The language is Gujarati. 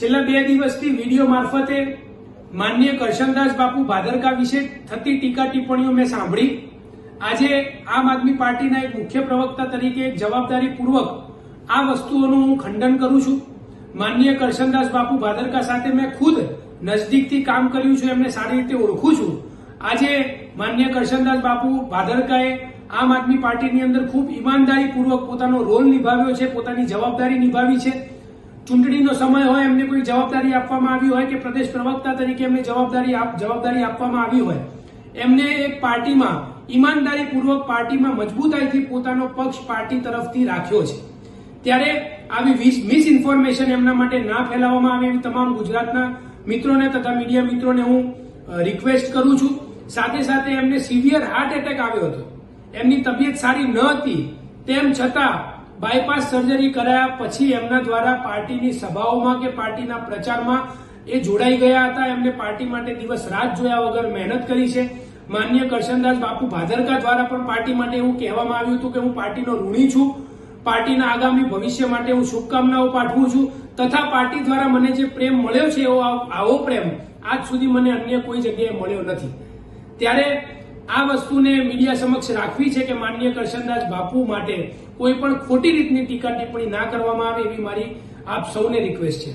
છેલ્લા બે દિવસથી વીડિયો મારફતે માન્ય કરશનદાસ બાપુ ભાદરકા વિશે થતી ટીકા ટિપ્પણીઓ મેં સાંભળી. આજે આમ આદમી પાર્ટીના એક મુખ્ય પ્રવક્તા તરીકે જવાબદારીપૂર્વક આ વસ્તુઓનું હું ખંડન કરું છું. માનનીય કરશનદાસ બાપુ ભાદરકા સાથે મેં ખુદ નજદીકથી કામ કર્યું છે, એમને સારી રીતે ઓળખું છું. આજે માન્ય કરશનદાસ બાપુ ભાદરકાએ આમ આદમી પાર્ટીની અંદર ખૂબ ઈમાનદારીપૂર્વક પોતાનો રોલ નિભાવ્યો છે, પોતાની જવાબદારી નિભાવી છે. ચૂંટણીનો સમય હોય, એમને કોઈ જવાબદારી આપવામાં આવી હોય કે પ્રદેશ પ્રવક્તા તરીકે એમને જવાબદારી જવાબદારી આપવામાં આવી હોય. એમને એક પાર્ટીમાં, ઈમાનદારીપૂર્વક પાર્ટીમાં મજબૂતાઈથી પોતાનો પક્ષ પાર્ટી તરફથી રાખ્યો છે. ત્યારે આવી મિસ ઇન્ફોર્મેશન એમના માટે ના ફેલાવવામાં આવે એવી તમામ ગુજરાતના મિત્રોને તથા મીડિયા મિત્રોને હું રિક્વેસ્ટ કરું છું. સાથે સાથે એમને સિવિયર હાર્ટ એટેક આવ્યો હતો. એમની તબિયત સારી ન હતી. તેમ છતાં બાયપાસ સર્જરી કરાયા પછી એમના દ્વારા પાર્ટીની સભાઓમાં કે પાર્ટીના પ્રચારમાં એ જોડાઈ ગયા હતા. એમને પાર્ટી માટે દિવસ રાત જોયા વગર મહેનત કરી છે. માન્ય કરશનદાસ બાપુ ભાદરકા દ્વારા પણ પાર્ટી માટે એવું કહેવામાં આવ્યું હતું કે હું પાર્ટીનો ઋણી છું. પાર્ટીના આગામી ભવિષ્ય માટે હું શુભકામનાઓ પાઠવું છું. તથા પાર્ટી દ્વારા મને જે પ્રેમ મળ્યો છે એવો આવ- પ્રેમ આજ સુધી મને અન્ય કોઈ જગ્યાએ મળ્યો નથી. ત્યારે આ વસ્તુને મીડિયા સમક્ષ રાખવી છે કે માનનીય કરશનદાસ બાપુ માટે કોઈ પણ ખોટી રીતની ટીકા ટિપ્પણી ના કરવામાં આવે એવી મારી આપ સૌને રિક્વેસ્ટ છે.